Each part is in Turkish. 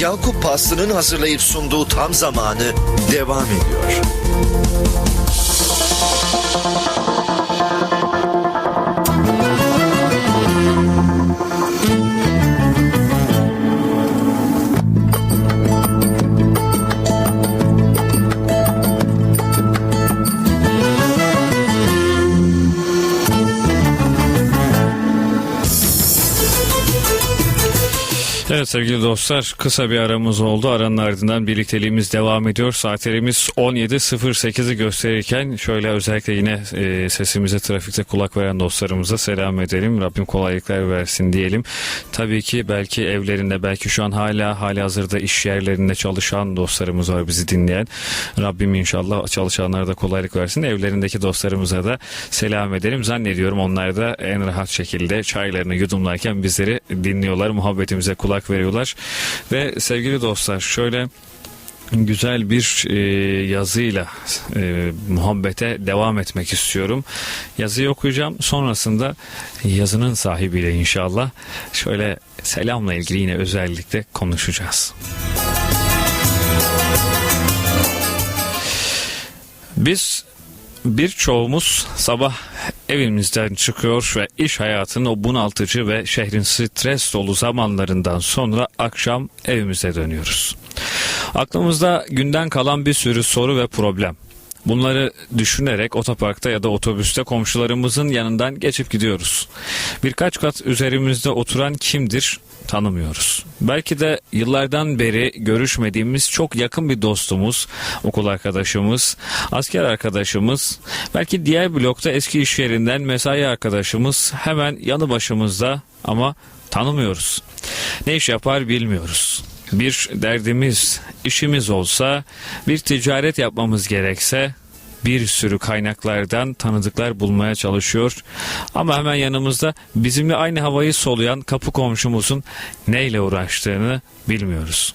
Yakup Paslı'nın hazırlayıp sunduğu tam zamanı devam ediyor. Evet sevgili dostlar kısa bir aramız oldu. Aranın ardından birlikteliğimiz devam ediyor. Saatlerimiz 17.08'i gösterirken şöyle özellikle yine e, sesimize trafikte kulak veren dostlarımıza selam edelim. Rabbim kolaylıklar versin diyelim. Tabii ki belki evlerinde belki şu an hala hali hazırda iş yerlerinde çalışan dostlarımız var bizi dinleyen. Rabbim inşallah çalışanlara da kolaylık versin. Evlerindeki dostlarımıza da selam edelim. Zannediyorum onlar da en rahat şekilde çaylarını yudumlarken bizleri dinliyorlar. Muhabbetimize kulak veriyorlar. Ve sevgili dostlar şöyle güzel bir e, yazıyla e, muhabbete devam etmek istiyorum. Yazıyı okuyacağım. Sonrasında yazının sahibiyle inşallah şöyle selamla ilgili yine özellikle konuşacağız. Biz birçoğumuz sabah evimizden çıkıyor ve iş hayatının o bunaltıcı ve şehrin stres dolu zamanlarından sonra akşam evimize dönüyoruz. Aklımızda günden kalan bir sürü soru ve problem. Bunları düşünerek otoparkta ya da otobüste komşularımızın yanından geçip gidiyoruz. Birkaç kat üzerimizde oturan kimdir tanımıyoruz. Belki de yıllardan beri görüşmediğimiz çok yakın bir dostumuz, okul arkadaşımız, asker arkadaşımız, belki diğer blokta eski iş yerinden mesai arkadaşımız hemen yanı başımızda ama tanımıyoruz. Ne iş yapar bilmiyoruz bir derdimiz, işimiz olsa, bir ticaret yapmamız gerekse bir sürü kaynaklardan tanıdıklar bulmaya çalışıyor. Ama hemen yanımızda bizimle aynı havayı soluyan kapı komşumuzun neyle uğraştığını bilmiyoruz.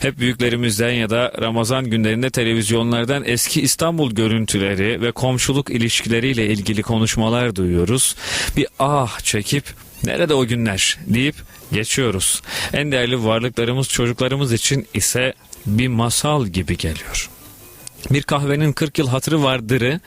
Hep büyüklerimizden ya da Ramazan günlerinde televizyonlardan eski İstanbul görüntüleri ve komşuluk ilişkileriyle ilgili konuşmalar duyuyoruz. Bir ah çekip nerede o günler deyip geçiyoruz. En değerli varlıklarımız çocuklarımız için ise bir masal gibi geliyor. Bir kahvenin 40 yıl hatırı vardırı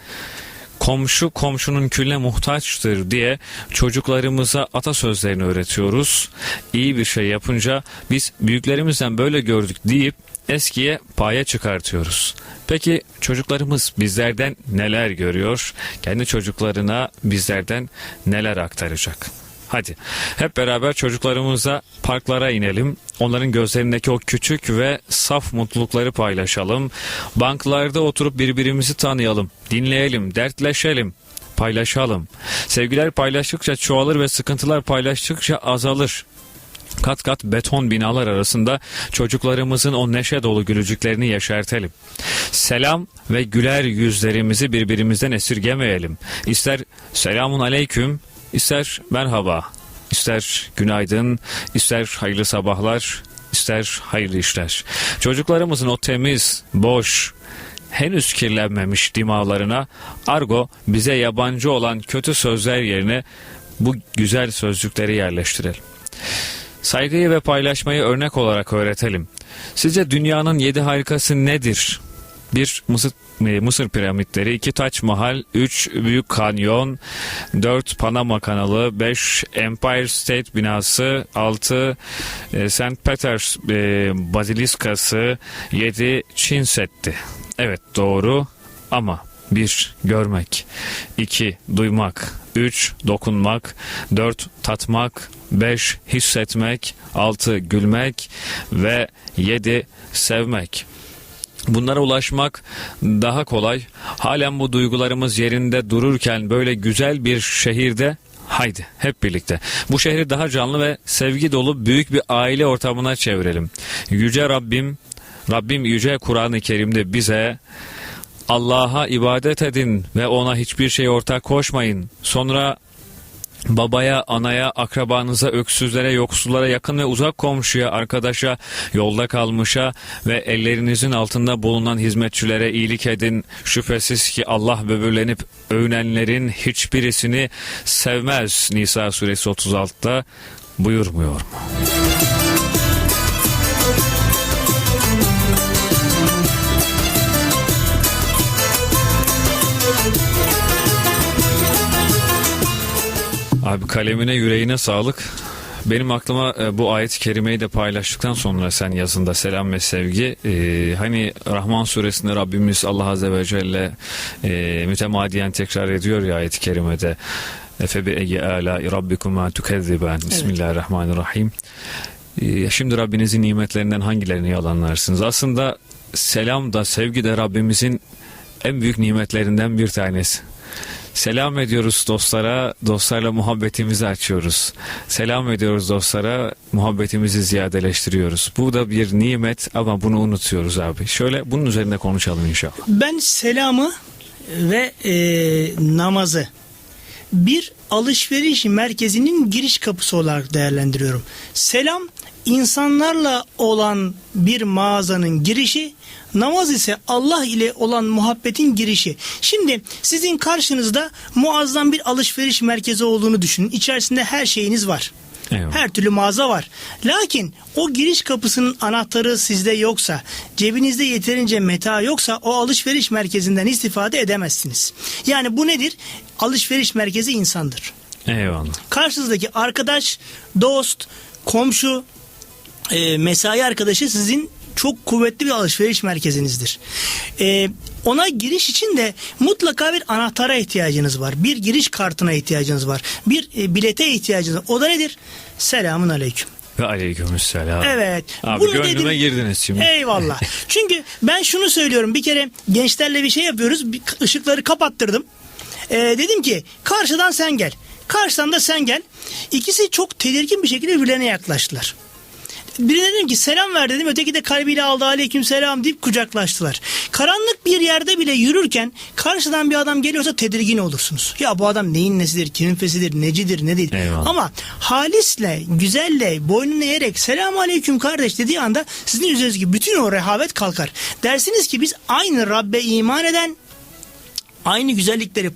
komşu komşunun külle muhtaçtır diye çocuklarımıza atasözlerini öğretiyoruz. İyi bir şey yapınca biz büyüklerimizden böyle gördük deyip eskiye paya çıkartıyoruz. Peki çocuklarımız bizlerden neler görüyor? Kendi çocuklarına bizlerden neler aktaracak? Hadi hep beraber çocuklarımıza parklara inelim. Onların gözlerindeki o küçük ve saf mutlulukları paylaşalım. Banklarda oturup birbirimizi tanıyalım, dinleyelim, dertleşelim, paylaşalım. Sevgiler paylaştıkça çoğalır ve sıkıntılar paylaştıkça azalır. Kat kat beton binalar arasında çocuklarımızın o neşe dolu gülücüklerini yeşertelim. Selam ve güler yüzlerimizi birbirimizden esirgemeyelim. İster selamun aleyküm, ister merhaba, ister günaydın, ister hayırlı sabahlar, ister hayırlı işler. Çocuklarımızın o temiz, boş, henüz kirlenmemiş dimağlarına argo bize yabancı olan kötü sözler yerine bu güzel sözcükleri yerleştirelim. Saygıyı ve paylaşmayı örnek olarak öğretelim. Sizce dünyanın yedi harikası nedir? Bir Mısır, Mısır piramitleri, iki Taç Mahal, üç Büyük Kanyon, dört Panama Kanalı, beş Empire State binası, altı e, St. Peters e, Baziliskası, yedi Çin Seddi. Evet doğru ama bir Görmek 2. Duymak 3. Dokunmak 4. Tatmak 5. Hissetmek 6. Gülmek ve 7. Sevmek Bunlara ulaşmak daha kolay. Halen bu duygularımız yerinde dururken böyle güzel bir şehirde Haydi hep birlikte. Bu şehri daha canlı ve sevgi dolu büyük bir aile ortamına çevirelim. Yüce Rabbim, Rabbim Yüce Kur'an-ı Kerim'de bize Allah'a ibadet edin ve ona hiçbir şey ortak koşmayın. Sonra babaya, anaya, akrabanıza, öksüzlere, yoksullara, yakın ve uzak komşuya, arkadaşa, yolda kalmışa ve ellerinizin altında bulunan hizmetçilere iyilik edin. Şüphesiz ki Allah böbürlenip övünenlerin hiçbirisini sevmez. Nisa suresi 36'da buyurmuyor mu? Abi kalemine yüreğine sağlık. Benim aklıma e, bu ayet-i kerimeyi de paylaştıktan sonra sen yazında selam ve sevgi. e, hani Rahman suresinde Rabbimiz Allah Azze ve Celle e, mütemadiyen tekrar ediyor ya ayet-i kerimede. Efe bi ege ala rabbikuma tukezziben. Bismillahirrahmanirrahim. E, şimdi Rabbinizin nimetlerinden hangilerini yalanlarsınız? Aslında selam da sevgi de Rabbimizin en büyük nimetlerinden bir tanesi. Selam ediyoruz dostlara, dostlarla muhabbetimizi açıyoruz. Selam ediyoruz dostlara, muhabbetimizi ziyadeleştiriyoruz. Bu da bir nimet ama bunu unutuyoruz abi. Şöyle bunun üzerinde konuşalım inşallah. Ben selamı ve e, namazı bir alışveriş merkezinin giriş kapısı olarak değerlendiriyorum. Selam insanlarla olan bir mağazanın girişi, namaz ise Allah ile olan muhabbetin girişi. Şimdi sizin karşınızda muazzam bir alışveriş merkezi olduğunu düşünün. İçerisinde her şeyiniz var. Eyvallah. Her türlü mağaza var. Lakin o giriş kapısının anahtarı sizde yoksa, cebinizde yeterince meta yoksa o alışveriş merkezinden istifade edemezsiniz. Yani bu nedir? Alışveriş merkezi insandır. Eyvallah. Karşınızdaki arkadaş, dost, komşu, e, mesai arkadaşı sizin çok kuvvetli bir alışveriş merkezinizdir. E, ona giriş için de mutlaka bir anahtara ihtiyacınız var. Bir giriş kartına ihtiyacınız var. Bir e, bilete ihtiyacınız var. O da nedir? Selamun aleyküm. Ve aleykümselam. Evet. Abi Bunu gönlüme dedim- girdiniz şimdi. Eyvallah. Çünkü ben şunu söylüyorum. Bir kere gençlerle bir şey yapıyoruz. Bir ışıkları kapattırdım. Ee, dedim ki karşıdan sen gel. Karşıdan da sen gel. İkisi çok tedirgin bir şekilde birbirlerine yaklaştılar. Birine dedim ki selam ver dedim. Öteki de kalbiyle aldı aleyküm selam deyip kucaklaştılar. Karanlık bir yerde bile yürürken karşıdan bir adam geliyorsa tedirgin olursunuz. Ya bu adam neyin nesidir, kimin fesidir, necidir, ne değil. Eyvallah. Ama halisle, güzelle, boynunu eğerek selam aleyküm kardeş dediği anda sizin üzerinizdeki bütün o rehavet kalkar. Dersiniz ki biz aynı Rabbe iman eden aynı güzellikleri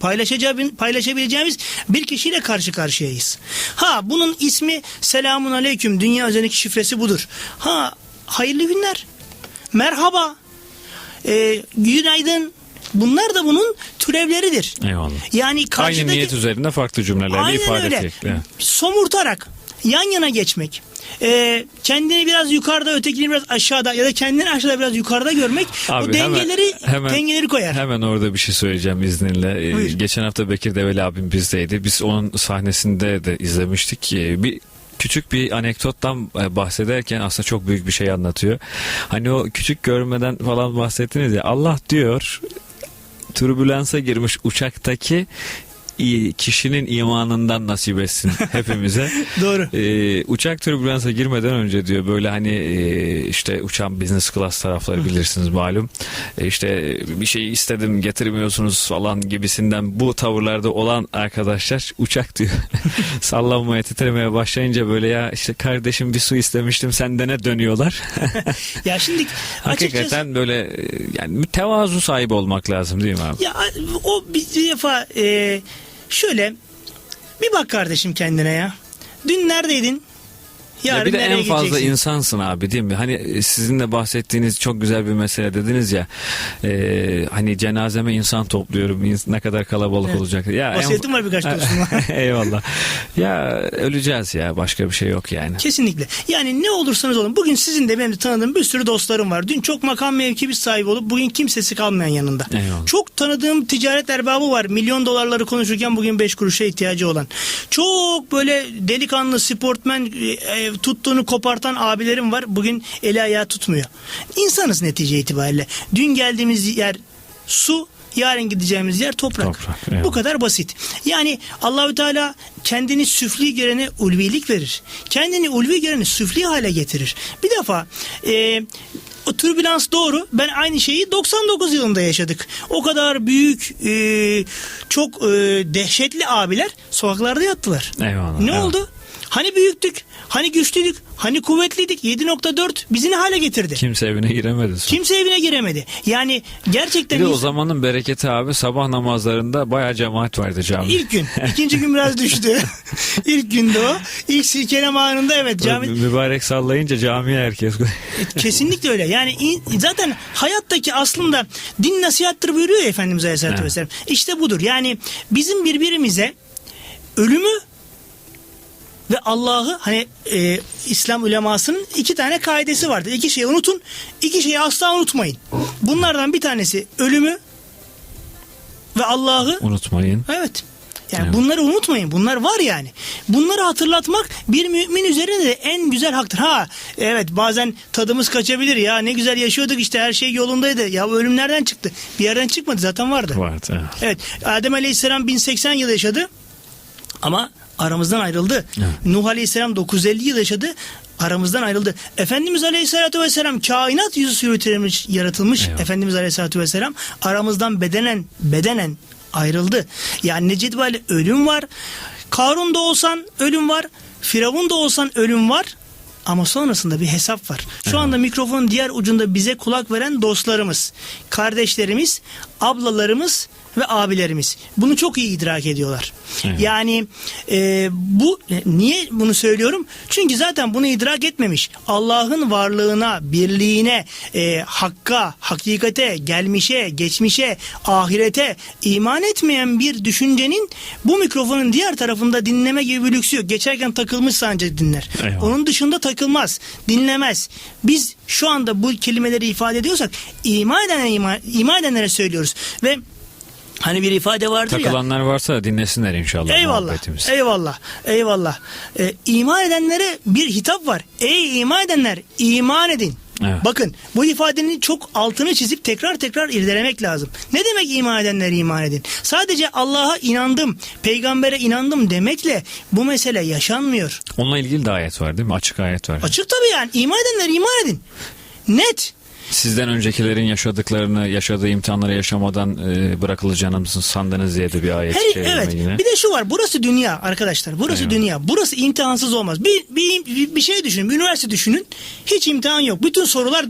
paylaşabileceğimiz bir kişiyle karşı karşıyayız. Ha bunun ismi selamun aleyküm dünya üzerindeki şifresi budur. Ha hayırlı günler. Merhaba. Ee, günaydın. Bunlar da bunun türevleridir. Eyvallah. Yani Aynı karşıdaki... niyet üzerinde farklı cümlelerle Aynen ifade öyle. Somurtarak yan yana geçmek. Ee, kendini biraz yukarıda ötekini biraz aşağıda ya da kendini aşağıda biraz yukarıda görmek Abi o dengeleri hemen, dengeleri koyar. Hemen orada bir şey söyleyeceğim izninle. Ee. Geçen hafta Bekir Develi abim bizdeydi. Biz onun sahnesinde de izlemiştik. Ee, Bir küçük bir anekdottan e, bahsederken aslında çok büyük bir şey anlatıyor. Hani o küçük görmeden falan bahsettiniz ya Allah diyor türbülansa girmiş uçaktaki kişinin imanından nasip etsin hepimize. Doğru. Ee, uçak türbülansa girmeden önce diyor böyle hani e, işte uçan business class tarafları bilirsiniz malum. E, işte bir şey istedim getirmiyorsunuz falan gibisinden bu tavırlarda olan arkadaşlar uçak diyor sallanmaya titremeye başlayınca böyle ya işte kardeşim bir su istemiştim sende ne dönüyorlar. Ya şimdi açıkçası Hakikaten böyle e, yani mütevazu sahibi olmak lazım değil mi abi? ya o bir bir defa e, şöyle bir bak kardeşim kendine ya. Dün neredeydin? Yarın ya bir de en fazla gideceksin? insansın abi değil mi? Hani e, sizin de bahsettiğiniz çok güzel bir mesele dediniz ya. e, hani cenazeme insan topluyorum. Ne kadar kalabalık Evet. olacak. Ya en- Vasiyetim var birkaç dostuma. Eyvallah. Ya öleceğiz ya. Başka bir şey yok yani. Kesinlikle. Yani ne olursanız olun. Bugün sizin de benim de tanıdığım bir sürü dostlarım var. Dün çok makam mevki bir sahibi olup bugün kimsesi kalmayan yanında. Eyvallah. Çok tanıdığım ticaret erbabı var. Milyon dolarları konuşurken bugün 5 kuruşa ihtiyacı olan. Çok böyle delikanlı sportmen e, tuttuğunu kopartan abilerim var. Bugün eli ayağı tutmuyor. İnsanız netice itibariyle. Dün geldiğimiz yer su, yarın gideceğimiz yer toprak. Toprak, evet. Bu kadar basit. Yani Allahü Teala kendini süfli görene ulvilik verir. Kendini ulvi göreni süfli hale getirir. Bir defa e, o türbülans doğru. Ben aynı şeyi 99 yılında yaşadık. O kadar büyük, e, çok e, dehşetli abiler sokaklarda yattılar. Eyvallah, Ne evet. oldu? Hani büyüktük, hani güçlüydük, hani kuvvetliydik. 7.4 bizi ne hale getirdi? Kimse evine giremedi. sonra. Kimse evine giremedi. Yani gerçekten Bir de o zamanın bereketi abi sabah namazlarında bayağı cemaat vardı cami. İlk gün. ikinci gün biraz düştü. İlk günde o. İlk silkeleme anında evet cami Mü- Mübarek sallayınca camiye herkes. kesinlikle öyle. Yani in- zaten hayattaki aslında din nasihattır buyuruyor ya Efendimiz Aleyhisselatü. Vesselam. İşte budur. Yani bizim birbirimize ölümü ve Allah'ı hani e, İslam ulemasının iki tane kaidesi vardır. İki şeyi unutun, iki şeyi asla unutmayın. Bunlardan bir tanesi ölümü ve Allah'ı Unutmayın. Evet. Yani Evet. bunları unutmayın. Bunlar var yani. Bunları hatırlatmak bir mümin üzerinde de en güzel haktır. Ha evet bazen tadımız kaçabilir ya ne güzel yaşıyorduk işte her şey yolundaydı. Ya ölüm nereden çıktı? Bir yerden çıkmadı zaten vardı. Vardı. evet. Evet Adem Aleyhisselam 1080 yıl yaşadı ama aramızdan ayrıldı. Evet. Nuh Aleyhisselam 950 yıl yaşadı aramızdan ayrıldı. Efendimiz Aleyhisselatü Vesselam kainat yüzü sürütülmüş, yaratılmış. Efendimiz Aleyhisselatü Vesselam aramızdan bedenen bedenen ayrıldı. Yani necid böyle ölüm var. Karun da olsan ölüm var. Firavun da olsan ölüm var. Ama sonrasında bir hesap var. Şu anda mikrofonun diğer ucunda bize kulak veren dostlarımız, kardeşlerimiz, ablalarımız ve abilerimiz. Bunu çok iyi idrak ediyorlar. Evet. Yani e, bu niye bunu söylüyorum? Çünkü zaten bunu idrak etmemiş. Allah'ın varlığına, birliğine, e, hakka, hakikate, gelmişe, geçmişe, ahirete iman etmeyen bir düşüncenin bu mikrofonun diğer tarafında dinleme gibi bir lüksü yok. Geçerken takılmış sadece dinler. Eyvallah. Onun dışında takılmaz, dinlemez. Biz şu anda bu kelimeleri ifade ediyorsak iman edenlere, iman, iman edenlere söylüyoruz. Ve hani bir ifade vardır ya. Takılanlar varsa dinlesinler inşallah Eyvallah. Eyvallah. Eyvallah. Ee, iman edenlere bir hitap var. Ey iman edenler iman edin. Evet. Bakın bu ifadenin çok altını çizip tekrar tekrar irdelemek lazım. Ne demek iman edenler iman edin? Sadece Allah'a inandım, peygambere inandım demekle bu mesele yaşanmıyor. Onunla ilgili de ayet var değil mi? Açık ayet var. Açık tabii yani iman edenler iman edin. Net. Sizden öncekilerin yaşadıklarını, yaşadığı imtihanları yaşamadan e, bırakılacağını mısın sandınız diye de bir ayet Her, kelime evet. yine. Bir de şu var. Burası dünya arkadaşlar. Burası Eyvallah. dünya. Burası imtihansız olmaz. Bir, bir, bir, şey düşünün. Bir üniversite düşünün. Hiç imtihan yok. Bütün sorular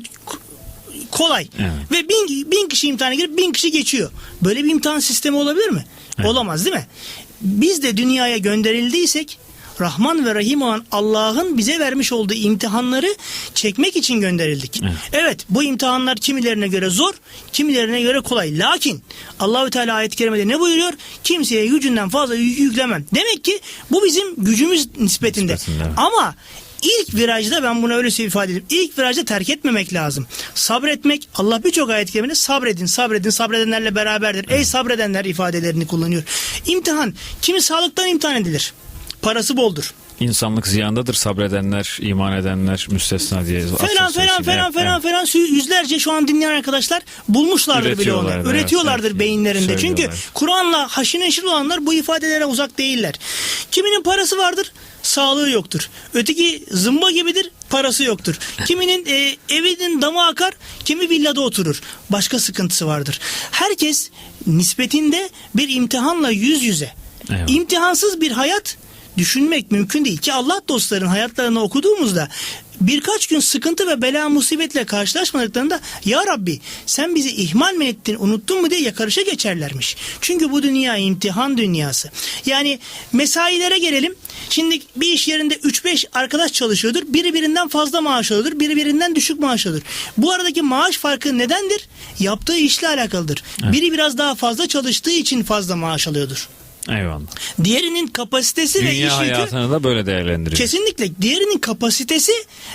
kolay. Evet. Ve bin, bin kişi imtihana girip bin kişi geçiyor. Böyle bir imtihan sistemi olabilir mi? Evet. Olamaz değil mi? Biz de dünyaya gönderildiysek Rahman ve Rahim olan Allah'ın bize vermiş olduğu imtihanları çekmek için gönderildik. Evet. Evet bu imtihanlar kimilerine göre zor, kimilerine göre kolay. Lakin Allahü Teala ayet-i kerimede ne buyuruyor? Kimseye gücünden fazla yük yüklemem. Demek ki bu bizim gücümüz nispetinde. Nispetinde, evet. Ama ilk virajda ben bunu öyle ifade edeyim. İlk virajda terk etmemek lazım. Sabretmek Allah birçok ayet-i kerimede sabredin, sabredin, sabredenlerle beraberdir. Ey sabredenler ifadelerini kullanıyor. İmtihan kimi sağlıktan imtihan edilir. Parası boldur. İnsanlık ziyandadır sabredenler, iman edenler müstesna diye. Falan falan falan falan falan yüzlerce şu an dinleyen arkadaşlar bulmuşlardır bile onu. Evet, Üretiyorlardır evet. beyinlerinde. Çünkü. Kur'an'la haşır neşir olanlar bu ifadelere uzak değiller. Kiminin parası vardır, sağlığı yoktur. Öteki zımba gibidir, parası yoktur. Kiminin e, evinin damı akar, kimi villada oturur. Başka sıkıntısı vardır. Herkes nispetinde bir imtihanla yüz yüze. Eyvallah. İmtihansız bir hayat düşünmek mümkün değil ki Allah dostların hayatlarını okuduğumuzda birkaç gün sıkıntı ve bela musibetle karşılaşmadıklarında ya Rabbi sen bizi ihmal mi ettin unuttun mu diye yakarışa geçerlermiş. Çünkü bu dünya imtihan dünyası. Yani mesailere gelelim. Şimdi bir iş yerinde 3-5 arkadaş çalışıyordur. Biri birinden fazla maaş alıyordur. Biri birinden düşük maaş alıyordur. Bu aradaki maaş farkı nedendir? Yaptığı işle alakalıdır. Biri biraz daha fazla çalıştığı için fazla maaş alıyordur. Eyvallah. Diğerinin kapasitesi ve iş Dünya yükü hayatını da böyle değerlendiriyor. kesinlikle diğerinin kapasitesi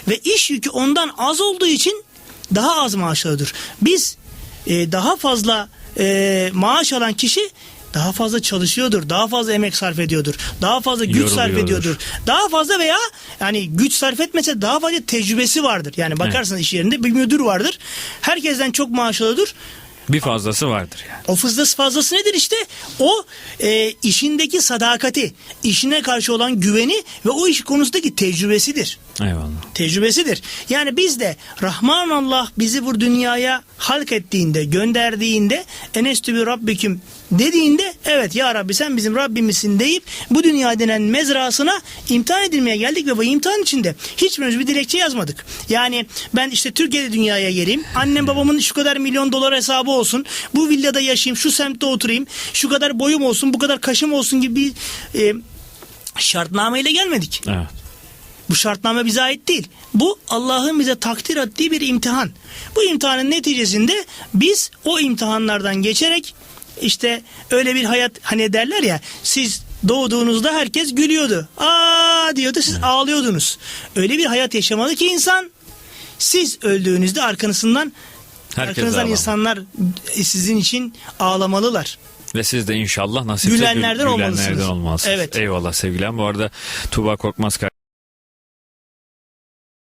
ve iş yükü ondan az olduğu için daha az maaş alıyordur. Biz e, daha fazla e, maaş alan kişi daha fazla çalışıyordur, daha fazla emek sarf ediyordur, daha fazla güç sarf ediyordur. Daha fazla veya yani güç sarf etmese daha fazla tecrübesi vardır. Yani bakarsınız iş yerinde bir müdür vardır. Herkesten çok maaş alıyordur. Bir fazlası vardır yani. O fazlası fazlası nedir işte? O e, işindeki sadakati, işine karşı olan güveni ve o iş konusundaki tecrübesidir. Eyvallah. Tecrübesidir. Yani biz de Rahman Allah bizi bu dünyaya halk ettiğinde, gönderdiğinde enestü bir Rabbiküm dediğinde evet ya Rabbi sen bizim Rabbimizsin deyip bu dünya denen mezrasına imtihan edilmeye geldik ve bu imtihan içinde hiçbirimiz bir dilekçe yazmadık. Yani ben işte Türkiye'de dünyaya geleyim. Annem babamın şu kadar milyon dolar hesabı olsun. Bu villada yaşayayım, şu semtte oturayım. Şu kadar boyum olsun, bu kadar kaşım olsun gibi bir e, şartnameyle gelmedik. Evet. Bu şartname bize ait değil. Bu Allah'ın bize takdir ettiği bir imtihan. Bu imtihanın neticesinde biz o imtihanlardan geçerek işte öyle bir hayat hani derler ya siz doğduğunuzda herkes gülüyordu. Aa diyordu siz ağlıyordunuz. Öyle bir hayat yaşamalı ki insan siz öldüğünüzde arkanızdan Herkes arkanızdan ağlamalı. insanlar sizin için ağlamalılar. Ve siz de inşallah nasipse Gülenlerden gül- olmalısınız. gülenlerden olmalısınız. Evet. Eyvallah sevgilim. Bu arada Tuğba Korkmaz kardeşim